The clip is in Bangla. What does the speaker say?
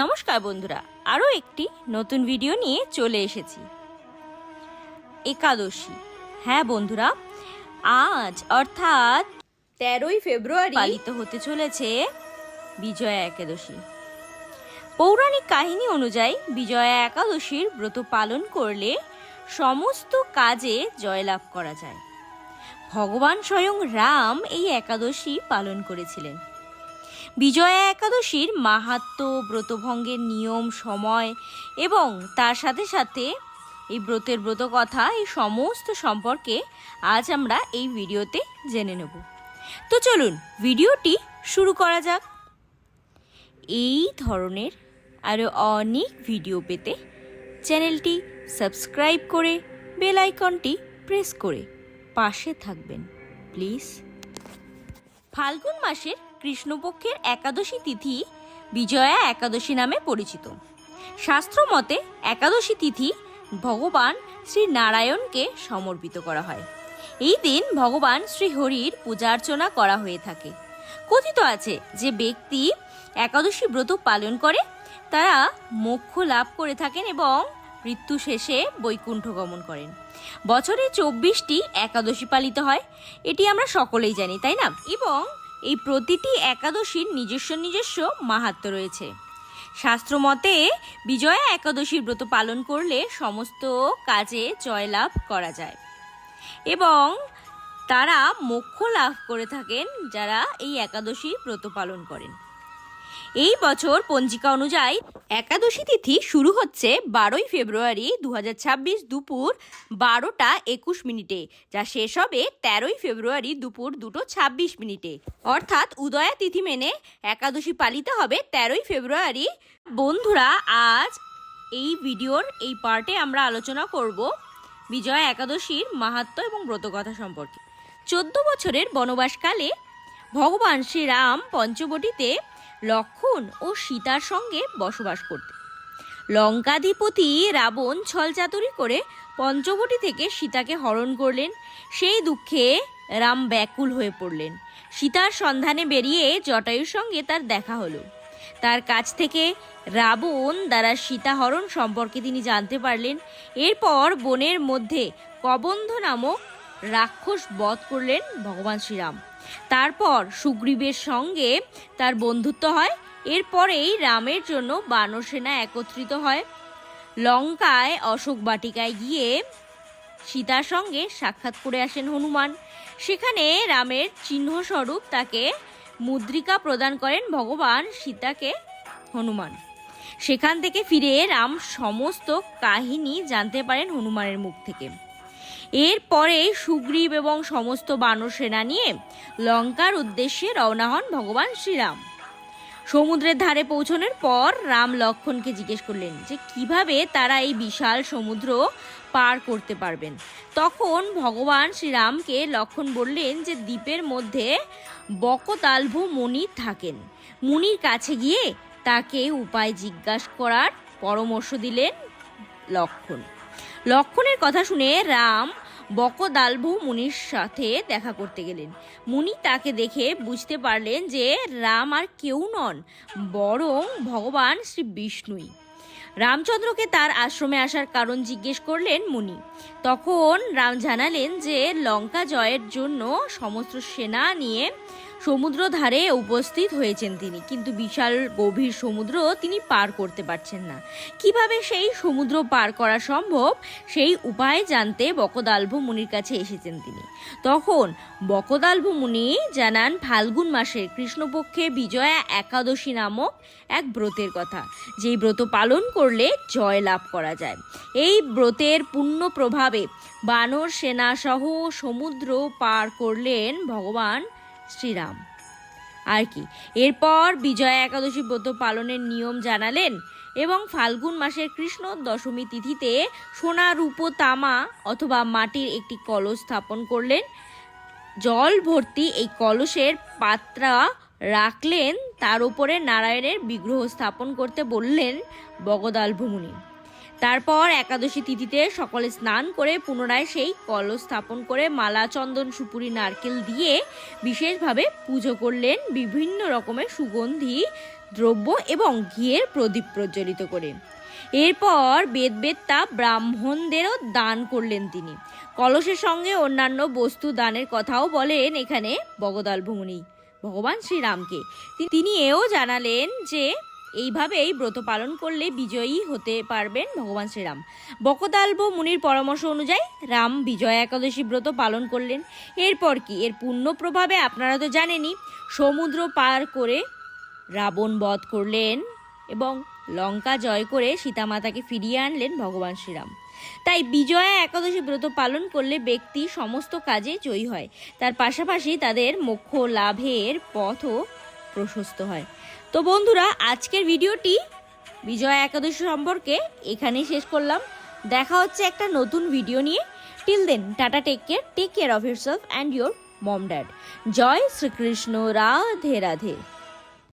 নমস্কার বন্ধুরা আরও একটি নতুন ভিডিও নিয়ে চলে এসেছি। একাদশী। হ্যাঁ বন্ধুরা আজ অর্থাৎ তেরোই ফেব্রুয়ারি পালিত হতে চলেছে বিজয়া একাদশী। পৌরাণিক কাহিনী অনুযায়ী বিজয়া একাদশীর ব্রত পালন করলে সমস্ত কাজে জয়লাভ করা যায়। ভগবান স্বয়ং রাম এই একাদশী পালন করেছিলেন। বিজয়া একাদশীর মাহাত্ম ব্রতভঙ্গের নিয়ম, সময় এবং তার সাথে সাথে এই ব্রতের ব্রত কথা এই সমস্ত সম্পর্কে আজ আমরা এই ভিডিওতে জেনে নেব। তো চলুন, ভিডিওটি শুরু করা যাক। এই ধরনের আরও অনেক ভিডিও পেতে চ্যানেলটি সাবস্ক্রাইব করে বেল আইকনটি প্রেস করে পাশে থাকবেন। প্লিজ ফাল্গুন মাসের কৃষ্ণপক্ষের একাদশী তিথি বিজয়া একাদশী নামে পরিচিত। শাস্ত্র মতে একাদশী তিথি ভগবান শ্রী নারায়ণকে সমর্পিত করা হয়। এই দিন ভগবান শ্রী হরির পূজা অর্চনা করা হয়ে থাকে। কথিত আছে যে ব্যক্তি একাদশী ব্রত পালন করে, তারা মোক্ষ লাভ করে থাকেন এবং মৃত্যু শেষে বৈকুণ্ঠ গমন করেন। বছরে চব্বিশটি একাদশী পালিত হয়, এটি আমরা সকলেই জানি, তাই না? এবং এই প্রতিটি একাদশীর নিজস্ব নিজস্ব মাহাত্ম রয়েছে। শাস্ত্র মতে বিজয়া একাদশীর ব্রত পালন করলে সমস্ত কাজে জয়লাভ করা যায়। এবং তারা মোক্ষ লাভ করে থাকেন যারা এই একাদশী ব্রত পালন করেন। এই বছর পঞ্জিকা অনুযায়ী একাদশী তিথি শুরু হচ্ছে বারোই ফেব্রুয়ারি দু হাজার ছাব্বিশ দুপুর বারোটা একুশ মিনিটে, যা শেষ হবে তেরোই ফেব্রুয়ারি দুপুর দুটো ছাব্বিশ মিনিটে। অর্থাৎ উদয়া তিথি মেনে একাদশী পালিত হবে তেরোই ফেব্রুয়ারি। বন্ধুরা, আজ এই ভিডিওর এই পার্টে আমরা আলোচনা করব বিজয়া একাদশীর মাহাত্ম এবং ব্রতকথা সম্পর্কে। চোদ্দ বছরের বনবাসকালে ভগবান শ্রীরাম পঞ্চবটিতে লক্ষণ ও সীতার সঙ্গে বসবাস করতেন। লঙ্কাধিপতি রাবণ ছলচাতুরি করে পঞ্চবটি থেকে সীতাকে হরণ করলেন। সেই দুঃখে রাম ব্যাকুল হয়ে পড়লেন। সীতার সন্ধানে বেরিয়ে জটায়ুর সঙ্গে তার দেখা হলো। তার কাছ থেকে রাবণ দ্বারা সীতাহরণ সম্পর্কে তিনি জানতে পারলেন। এরপর বনের মধ্যে কবন্ধ নামক রাক্ষস বধ করলেন ভগবান শ্রীরাম। তারপর সুগ্রীবের সঙ্গে তার বন্ধুত্ব হয়। এরপরেই রামের জন্য বানর সেনা একত্রিত হয়। লঙ্কায় অশোক বাটিকায় গিয়ে সীতার সঙ্গে সাক্ষাৎ করে আসেন হনুমান। সেখানে রামের চিহ্নস্বরূপ তাকে মুদ্রিকা প্রদান করেন ভগবান সীতাকে হনুমান। সেখান থেকে ফিরে রাম সমস্ত কাহিনী জানতে পারেন হনুমানের মুখ থেকে। এরপরে সুগ্রীব এবং সমস্ত বানর সেনা নিয়ে লঙ্কার উদ্দেশ্যে রওনা হন ভগবান শ্রীরাম। সমুদ্রের ধারে পৌঁছানোর পর রাম লক্ষণকে জিজ্ঞেস করলেন যে, কীভাবে তারা এই বিশাল সমুদ্র পার করতে পারবেন? তখন ভগবান শ্রীরামকে লক্ষণ বললেন যে, দ্বীপের মধ্যে বকতালভু মুনি থাকেন। মুনির কাছে গিয়ে তাকে উপায় জিজ্ঞাসা করার পরামর্শ দিলেন লক্ষণ। লক্ষণের কথা শুনে রাম বকদালভু মুনির সাথে দেখা করতে গেলেন। মুনি তাকে দেখে বুঝতে পারলেন যে রাম আর কেউ নন, বরং ভগবান শ্রী বিষ্ণুই। রামচন্দ্রকে তার আশ্রমে আসার কারণ জিজ্ঞেস করলেন মুনি। তখন রাম জানালেন যে, লঙ্কা জয়ের জন্য সমস্ত সেনা নিয়ে সমুদ্র ধারে উপস্থিত হয়েছেন তিনি, কিন্তু বিশাল গভীর সমুদ্র তিনি পার করতে পারছেন না। কীভাবে সেই সমুদ্র পার করা সম্ভব, সেই উপায় জানতে বকদালভ মুনির কাছে এসেছেন তিনি। তখন বকদালভ মুনি জানান, ফাল্গুন মাসের কৃষ্ণপক্ষে বিজয়া একাদশী নামক এক ব্রতের কথা। যেই ব্রত পালন করলে জয় লাভ করা যায়। এই ব্রতের পূর্ণ প্রভাবে বানর সেনা সহ সমুদ্র পার করলেন ভগবান শ্রীরাম। আর কি, এরপর বিজয়া একাদশী ব্রত পালনের নিয়ম জানালেন এবং ফাল্গুন মাসের কৃষ্ণ দশমী তিথিতে সোনা, রূপ, তামা অথবা মাটির একটি কলস স্থাপন করলেন। জল ভর্তি এই কলসের পাত্রা রাখলেন, তার উপরে নারায়ণের বিগ্রহ স্থাপন করতে বললেন বগদাল ভুমুনি তারপর একাদশী তিথিতে সকলে স্নান করে পুনরায় সেই কলস স্থাপন করে মালা, চন্দন, সুপুরি, নারকেল দিয়ে বিশেষভাবে পুজো করলেন বিভিন্ন রকমের সুগন্ধি, দ্রব্য এবং ঘিয়ের প্রদীপ প্রজ্বলিত করে। এরপর বেদ বেদটা ব্রাহ্মণদেরও দান করলেন তিনি। কলসের সঙ্গে অন্যান্য বস্তু দানের কথাও বলেন এখানে বগদাল ভুমনি ভগবান শ্রীরামকে। তিনি এও জানালেন যে, এইভাবেই ব্রত পালন করলে বিজয়ী হতে পারবেন ভগবান শ্রীরাম। বকদাল্ব মুনির পরামর্শ অনুযায়ী রাম বিজয়া একাদশী ব্রত পালন করলেন। এরপর কি? এর পূর্ণ প্রভাবে আপনারা তো জানেনই, সমুদ্র পার করে রাবণ বধ করলেন এবং লঙ্কা জয় করে সীতামাতাকে ফিরিয়ে আনলেন ভগবান শ্রীরাম। তাই বিজয়া একাদশী ব্রত পালন করলে ব্যক্তি সমস্ত কাজে জয়ী হয়। তার পাশাপাশি তাদের মোক্ষ লাভের পথও প্রশস্ত হয়। তো বন্ধুরা, আজকের ভিডিওটি বিজয়া একাদশী সম্পর্কে এখানেই শেষ করলাম। দেখা হচ্ছে একটা নতুন ভিডিও নিয়ে। Till then tata take care take care of yourself and your mom dad Joy Shrikrishna, Radhe Radhe.